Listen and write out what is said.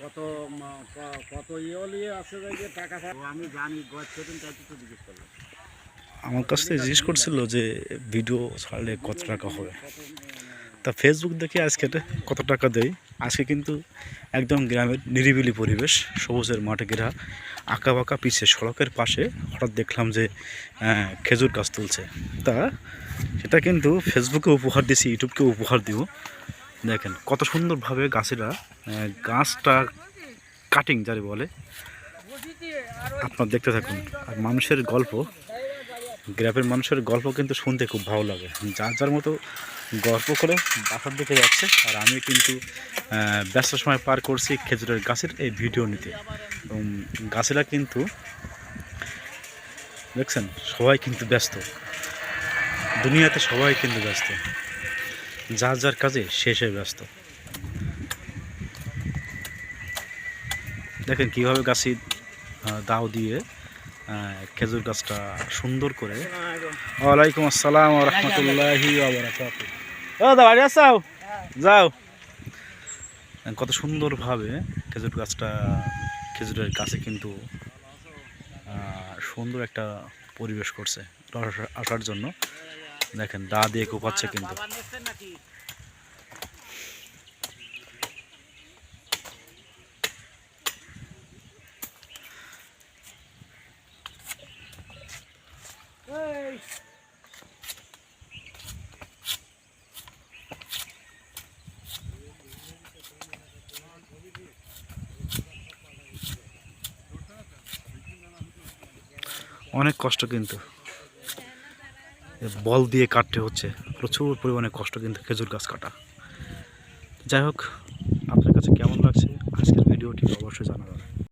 কত কত ইয়ে যে টাকা আমি জানি তাই জিজ্ঞেস করলাম। আমার কাছ থেকে জিজ্ঞেস করছিল যে ভিডিও ছাড়লে কত টাকা হবে? তা ফেসবুক দেখে আজকে কত টাকা দেয়? আজকে কিন্তু একদম গ্রামের নিরিবিলি পরিবেশ, সবুজের মাঠে ঘেরা আঁকা বাঁকা পিছে সড়কের পাশে হঠাৎ দেখলাম যে খেজুর গাছ তুলছে। তা সেটা কিন্তু ফেসবুকে উপহার দিছি ইউটিউবকে উপহার দিব। দেখেন কত সুন্দরভাবে গাছেরা গাছটা কাটিং যারে বলে। আপনার দেখতে থাকুন। আর মানুষের গল্প, গ্রামের মানুষের গল্প কিন্তু শুনতে খুব ভালো লাগে। যার যার মতো গল্প করে বাসার দিকে যাচ্ছে। আর আমি কিন্তু ব্যস্ত সময় পার করছি খেজুরের গাছের এই ভিডিও নিতে। এবং গাছেরা কিন্তু, দেখছেন, সবাই কিন্তু ব্যস্ত। দুনিয়াতে সবাই কিন্তু ব্যস্ত। যার যার কাজে শেষে ব্যস্ত। দেখেন কীভাবে গাছে দাও দিয়ে খেজুর গাছটা সুন্দর করে। ওয়ালাইকুম আসসালাম রহমতুল্লাহি ও দা বাড়ি আসাও যাও। কত সুন্দরভাবে খেজুর গাছটা, খেজুরের গাছে কিন্তু সুন্দর একটা পরিবেশ করছে আসার জন্য। দেখেন, দা দিয়ে কোপাচ্ছে কিন্তু। অনেক কষ্ট কিন্তু। বল দিয়ে কাটতে হচ্ছে। প্রচুর পরিমাণে কষ্ট কিন্তু খেজুর গাছ কাটা। যাই হোক, আপনার কাছে কেমন লাগছে? আজকের ভিডিওটি অবশ্যই জানাবেন।